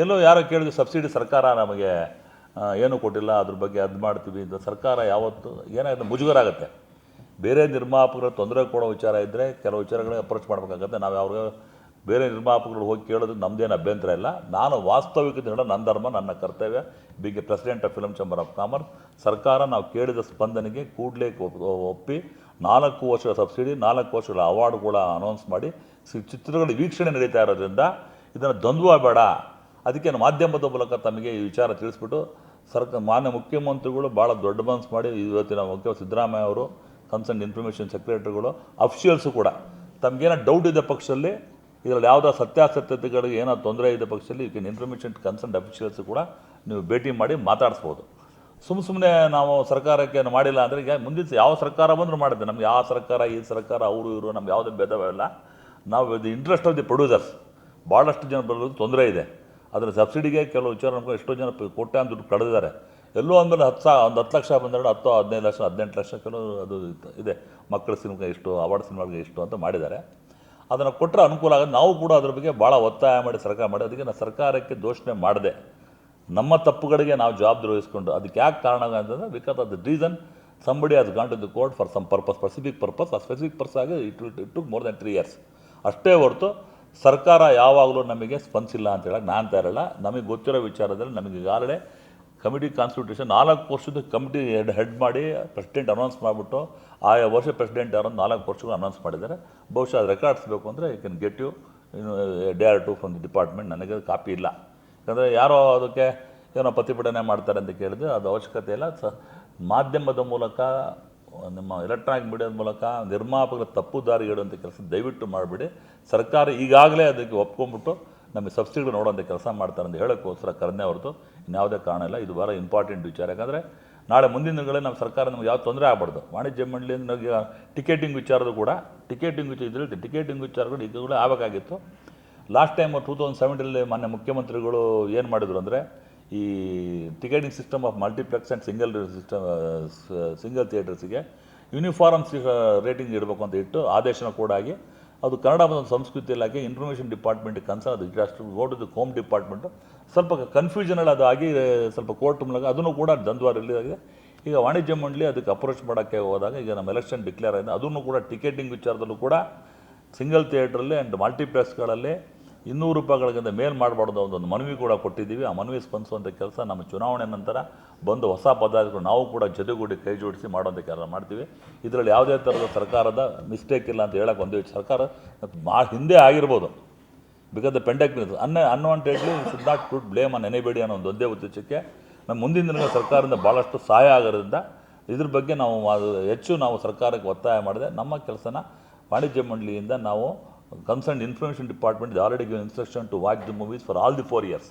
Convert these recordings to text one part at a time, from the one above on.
ಎಲ್ಲೋ ಯಾರೋ ಕೇಳಿದ್ರು ಸಬ್ಸಿಡಿ ಸರ್ಕಾರ ನಮಗೆ ಏನು ಕೊಟ್ಟಿಲ್ಲ, ಅದ್ರ ಬಗ್ಗೆ ಅದು ಮಾಡ್ತೀವಿ ಅಂತ. ಸರ್ಕಾರ ಯಾವತ್ತು ಏನಾಗುತ್ತೆ ಮುಜುಗರ ಆಗುತ್ತೆ ಬೇರೆ ನಿರ್ಮಾಪಕರ ತೊಂದರೆ ಕೊಡೋ ವಿಚಾರ ಇದ್ದರೆ ಕೆಲವು ವಿಚಾರಗಳಿಗೆ ಅಪ್ರೋಚ್ ಮಾಡಬೇಕಾಗತ್ತೆ. ನಾವು ಯಾವಾಗ ಬೇರೆ ನಿರ್ಮಾಪಕರು ಹೋಗಿ ಕೇಳೋದು ನಮ್ಮದೇನು ಅಭ್ಯಂತರ ಇಲ್ಲ. ನಾನು ವಾಸ್ತವಿಕತೆ ಹೇಳೋ ನನ್ನ ಧರ್ಮ, ನನ್ನ ಕರ್ತವ್ಯ. Big president of film chamber of commerce. ಸರ್ಕಾರ ನಾವು ಕೇಳಿದ ಸ್ಪಂದನೆಗೆ ಕೂಡಲೇ ಒಪ್ಪಿ ನಾಲ್ಕು ವರ್ಷಗಳ ಸಬ್ಸಿಡಿ, ನಾಲ್ಕು ವರ್ಷಗಳ ಅವಾರ್ಡ್ಗಳ ಅನೌನ್ಸ್ ಮಾಡಿ ಚಿತ್ರಗಳ ವೀಕ್ಷಣೆ ನಡೀತಾ ಇರೋದ್ರಿಂದ ಇದನ್ನು ದ್ವಂದ್ವ ಬೇಡ. ಅದಕ್ಕೆ ಮಾಧ್ಯಮದ ಮೂಲಕ ತಮಗೆ ಈ ವಿಚಾರ ತಿಳಿಸ್ಬಿಟ್ಟು ಸರ್ಕ ಮಾನ್ಯ ಮುಖ್ಯಮಂತ್ರಿಗಳು ಭಾಳ ದೊಡ್ಡ ಮನಸ್ಸು ಮಾಡಿ ಇವತ್ತಿನ ಮುಖ್ಯ ಸಿದ್ದರಾಮಯ್ಯ ಅವರು, ಕನ್ಸರ್ನ್ ಇನ್ಫಾರ್ಮೇಷನ್ ಸೆಕ್ರೆಟರಿಗಳು, ಅಫಿಷಿಯಲ್ಸು ಕೂಡ, ತಮಗೇನೋ ಡೌಟ್ ಇದೆ ಪಕ್ಷದಲ್ಲಿ, ಇದರಲ್ಲಿ ಯಾವುದೋ ಸತ್ಯಾಸತ್ಯತೆಗಳಿಗೆ ಏನೋ ತೊಂದರೆ ಇದೆ ಪಕ್ಷದಲ್ಲಿ ಕೆನ್ ಇನ್ಫಾರ್ಮೇಷನ್ ಕನ್ಸರ್ನ್ ಅಫಿಷಿಯಲ್ಸು ಕೂಡ ನೀವು ಭೇಟಿ ಮಾಡಿ ಮಾತಾಡಿಸ್ಬೋದು. ಸುಮ್ಮ ಸುಮ್ಮನೆ ನಾವು ಸರ್ಕಾರಕ್ಕೆ ಮಾಡಿಲ್ಲ ಅಂದರೆ ಈಗ ಮುಂದಿನ ಯಾವ ಸರ್ಕಾರ ಬಂದರೂ ಮಾಡಿದ್ದೆ ನಮ್ಗೆ ಯಾವ ಸರ್ಕಾರ, ಈ ಸರ್ಕಾರ, ಅವರು, ಇವರು ನಮ್ಗೆ ಯಾವುದೇ ಭೇದವಿಲ್ಲ. ನಾವು the interest of the producers ಭಾಳಷ್ಟು ಜನ ಬರೋದು ತೊಂದರೆ ಇದೆ. ಅದರ ಸಬ್ಸಿಡಿಗೆ ಕೆಲವು ವಿಚಾರ ನಮ್ಗೆ ಎಷ್ಟೋ ಜನ ಕೊಟ್ಟೆ ಅಂತ ದುಡ್ಡು ಕಳೆದಿದ್ದಾರೆ ಎಲ್ಲೋ ಅಂದಮೇಲೆ ಹತ್ತು ಸಾ ಒಂದು ಹತ್ತು ಲಕ್ಷ ಬಂದರೆ ಹತ್ತು ಹದಿನೈದು ಲಕ್ಷ, ಹದಿನೆಂಟು ಲಕ್ಷ ಕೆಲವು ಅದು ಇದೆ. ಮಕ್ಕಳ ಸಿನಿಮಾಗೆ ಇಷ್ಟು ಅವಾರ್ಡ್ ಸಿನಿಮಾಗೆ ಇಷ್ಟು ಅಂತ ಮಾಡಿದ್ದಾರೆ. ಅದನ್ನು ಕೊಟ್ಟರೆ ಅನುಕೂಲ ಆಗೋದು ನಾವು ಕೂಡ ಅದ್ರ ಬಗ್ಗೆ ಭಾಳ ಒತ್ತಾಯ ಮಾಡಿ, ಸರ್ಕಾರ ಮಾಡಿ. ಅದಕ್ಕೆ ನಾನು ಸರ್ಕಾರಕ್ಕೆ ದೋಷಣೆ ಮಾಡಿದೆ. ನಮ್ಮ ತಪ್ಪುಗಳಿಗೆ ನಾವು ಜವಾಬ್ದಾರಿ ವಹಿಸ್ಕೊಂಡು, ಅದಕ್ಕೆ ಯಾಕೆ ಕಾರಣ ಅಂತಂದರೆ because of the reason somebody has gone to the court for some purpose specific purpose ಆ ಸ್ಪೆಸಿಫಿಕ್ ಪರ್ಪಸ್ ಆಗಿ it it to more than three years ಅಷ್ಟೇ ಹೊರತು ಸರ್ಕಾರ ಯಾವಾಗಲೂ ನಮಗೆ ಸ್ಪಂದಿಸಿಲ್ಲ ಅಂತ ಹೇಳಕ್ಕೆ ನಾನು ತರಲ್ಲ ನಮಗೆ ಗೊತ್ತಿರೋ ವಿಚಾರದಲ್ಲಿ ನಮಗೆ ಈಗಾಗಲೇ ಕಮಿಟಿ ಕಾನ್ಸ್ಟಿಟ್ಯೂಷನ್ ನಾಲ್ಕು ವರ್ಷದ ಕಮಿಟಿ ಹೆಡ್ ಹೆಡ್ ಮಾಡಿ ಪ್ರೆಸಿಡೆಂಟ್ ಅನೌನ್ಸ್ ಮಾಡಿಬಿಟ್ಟು ಆಯಾ ವರ್ಷ ಪ್ರೆಸಿಡೆಂಟ್ ಯಾರೊಂದು ನಾಲ್ಕು ವರ್ಷಗಳು ಅನೌನ್ಸ್ ಮಾಡಿದ್ದಾರೆ. ಬಹುಶಃ ಅದು ರೆಕಾರ್ಡ್ಸ್ ಬೇಕು ಅಂದರೆ you can get you day or to from the department ನನಗೆ ಕಾಪಿ ಇಲ್ಲ. ಯಾಕಂದರೆ ಯಾರೋ ಅದಕ್ಕೆ ಏನೋ ಪ್ರತಿಭಟನೆ ಮಾಡ್ತಾರೆ ಅಂತ ಕೇಳಿದ್ರೆ ಅದು ಅವಶ್ಯಕತೆ ಇಲ್ಲ. ಸ ಮಾಧ್ಯಮದ ಮೂಲಕ ನಿಮ್ಮ ಎಲೆಕ್ಟ್ರಾನಿಕ್ ಮೀಡಿಯಾದ ಮೂಲಕ ನಿರ್ಮಾಪಕರ ತಪ್ಪು ದಾರಿ ಹೇಳುವಂಥ ಕೆಲಸ ದಯವಿಟ್ಟು ಮಾಡಿಬಿಡಿ. ಸರ್ಕಾರ ಈಗಾಗಲೇ ಅದಕ್ಕೆ ಒಪ್ಕೊಂಡ್ಬಿಟ್ಟು ನಮಗೆ ಸಬ್ಸಿಡಿಗಳು ನೋಡೋಂಥ ಕೆಲಸ ಮಾಡ್ತಾರೆ ಅಂತ ಹೇಳೋಕ್ಕೋಸ್ಕರ ಕರೆನೇ ಹೊರತು ಇನ್ಯಾವುದೇ ಕಾರಣ ಇಲ್ಲ. ಇದು ಭಾಳ ಇಂಪಾರ್ಟೆಂಟ್ ವಿಚಾರ. ಯಾಕಂದರೆ ನಾಳೆ ಮುಂದಿನ ದಿನಗಳಲ್ಲಿ ನಮ್ಮ ಸರ್ಕಾರ ನಮ್ಗೆ ಯಾವ ತೊಂದರೆ ಆಗಬಾರ್ದು. ವಾಣಿಜ್ಯ ಮಂಡಳಿಯಿಂದ ನಮಗೆ ಟಿಕೆಟಿಂಗ್ ವಿಚಾರದ್ದು ಕೂಡ ಟಿಕೆಟಿಂಗ್ ವಿಚಾರ ಇದ್ರಲ್ಲಿ ಟಿಕೆಟಿಂಗ್ ವಿಚಾರಗಳು ಈಗಲೂ ಆಗಬೇಕಾಗಿತ್ತು. ಲಾಸ್ಟ್ ಟೈಮ್ ಟೂ ತೌಸಂಡ್ ಸೆವೆಂಟಲ್ಲಿ ಮಾನ್ಯ ಮುಖ್ಯಮಂತ್ರಿಗಳು ಏನು ಮಾಡಿದ್ರು ಅಂದರೆ ಈ ticketing system of multiplex and single system single ಥಿಯೇಟರ್ಸಿಗೆ uniform rating ಇಡಬೇಕು ಅಂತ ಇಟ್ಟು ಆದೇಶನ ಕೂಡ ಆಗಿ ಅದು ಕನ್ನಡ ಮತ್ತು ಸಂಸ್ಕೃತಿ ಇಲಾಖೆ ಇನ್ಫಾರ್ಮೇಷನ್ ಡಿಪಾರ್ಟ್ಮೆಂಟ್ ಕನ್ಸರ್ನ್ ಅದು ಅಷ್ಟು go to the home department ಸ್ವಲ್ಪ ಕನ್ಫ್ಯೂಷನಲ್ಲಿ ಅದು ಆಗಿ ಸ್ವಲ್ಪ ಕೋರ್ಟ್ ಮೂಲಕ ಅದನ್ನು ಕೂಡ ದ್ವಂದ್ವ ರಿಲೀಸ್ ಆಗಿದೆ. ಈಗ ವಾಣಿಜ್ಯ ಮಂಡಳಿ ಅದಕ್ಕೆ ಅಪ್ರೋಚ್ ಮಾಡೋಕ್ಕೆ ಹೋದಾಗ ಈಗ ನಮ್ಮ ಎಲೆಕ್ಷನ್ ಡಿಕ್ಲೇರ್ ಆಗಿದೆ. ಅದನ್ನು ಕೂಡ ಟಿಕೆಟಿಂಗ್ ವಿಚಾರದಲ್ಲೂ ಕೂಡ ಸಿಂಗಲ್ ಥಿಯೇಟ್ರಲ್ಲಿ ಆ್ಯಂಡ್ ಮಲ್ಟಿಪ್ಲೆಕ್ಸ್ಗಳಲ್ಲಿ ಇನ್ನೂರು ರೂಪಾಯಿಗಳಿಗಿಂತ ಮೇಲ್ ಮಾಡಬಾರ್ದು ಒಂದು ಮನವಿ ಕೂಡ ಕೊಟ್ಟಿದ್ದೀವಿ. ಆ ಮನವಿ ಸ್ಪಂದಿಸುವಂಥ ಕೆಲಸ ನಮ್ಮ ಚುನಾವಣೆ ನಂತರ ಬಂದು ಹೊಸ ಪದಾಧಿಕಾರಿಗಳು ನಾವು ಕೂಡ ಜೊತೆಗೂಡಿ ಕೈ ಜೋಡಿಸಿ ಮಾಡುವಂಥ ಕೆಲಸ ಮಾಡ್ತೀವಿ. ಇದರಲ್ಲಿ ಯಾವುದೇ ಥರದ ಸರ್ಕಾರದ ಮಿಸ್ಟೇಕ್ ಇಲ್ಲ ಅಂತ ಹೇಳಕ್ಕೆ ಒಂದೇ ಸರ್ಕಾರ ಮಾ ಹಿಂದೆ ಆಗಿರ್ಬೋದು. ಬಿಕಾಸ್ ದ ಪೆಂಡಕ್ ಅನ್ನ unwantedly should not to blame on anybody ಅನ್ನೋ ಒಂದು ಒಂದೇ ಉದ್ದೇಶಕ್ಕೆ ನಮ್ಮ ಮುಂದಿನ ದಿನಗಳ ಸರ್ಕಾರದಿಂದ ಭಾಳಷ್ಟು ಸಹಾಯ ಆಗೋದ್ರಿಂದ ಇದ್ರ ಬಗ್ಗೆ ನಾವು ಹೆಚ್ಚು ನಾವು ಸರ್ಕಾರಕ್ಕೆ ಒತ್ತಾಯ ಮಾಡಿದೆ ನಮ್ಮ ಕೆಲಸನ ವಾಣಿಜ್ಯ ಮಂಡಳಿಯಿಂದ ನಾವು concern information department already give instruction to watch the movies for all the four years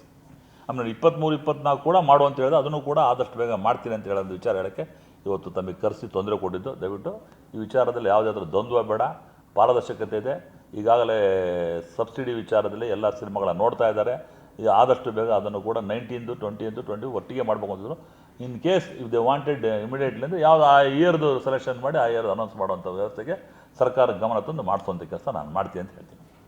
ಆಮೇಲೆ ಇಪ್ಪತ್ತ್ಮೂರು ಇಪ್ಪತ್ನಾಲ್ಕು ಕೂಡ ಮಾಡು ಅಂತ ಹೇಳಿದ್ರೆ ಅದನ್ನು ಕೂಡ ಆದಷ್ಟು ಬೇಗ ಮಾಡ್ತೀನಿ ಅಂತ ಹೇಳೋದು ವಿಚಾರ ಹೇಳೋಕ್ಕೆ ಇವತ್ತು ತಮಗೆ ಕರೆಸಿ ತೊಂದರೆ ಕೊಟ್ಟಿದ್ದು. ದಯವಿಟ್ಟು ಈ ವಿಚಾರದಲ್ಲಿ ಯಾವುದಾದ್ರೂ ದ್ವಂದ್ವ ಬೇಡ. ಪಾರದರ್ಶಕತೆ ಇದೆ. ಈಗಾಗಲೇ ಸಬ್ಸಿಡಿ ವಿಚಾರದಲ್ಲಿ ಎಲ್ಲ ಸಿನಿಮಾಗಳ ನೋಡ್ತಾ ಇದ್ದಾರೆ. ಈಗ ಆದಷ್ಟು ಬೇಗ ಅದನ್ನು ಕೂಡ ನೈನ್ಟೀನ್ದು ಟ್ವೆಂಟಿಯಂತು ಟ್ವೆಂಟಿ ಒಟ್ಟಿಗೆ ಮಾಡ್ಬೇಕು ಅಂತಿದ್ರು. In case if they wanted immediately ಅಂದರೆ ಯಾವ್ದು ಆ ಇಯರ್ದು ಸೆಲೆಕ್ಷನ್ ಮಾಡಿ, ಆ ಇಯರ್ ಅನೌನ್ಸ್ ಮಾಡುವಂಥ ವ್ಯವಸ್ಥೆಗೆ ಸರ್ಕಾರ ಗಮನ ತಂದು ಮಾಡಿಸುವಂಥ ಕೆಲಸ ನಾನು ಮಾಡ್ತೀನಿ ಅಂತ ಹೇಳ್ತೀನಿ.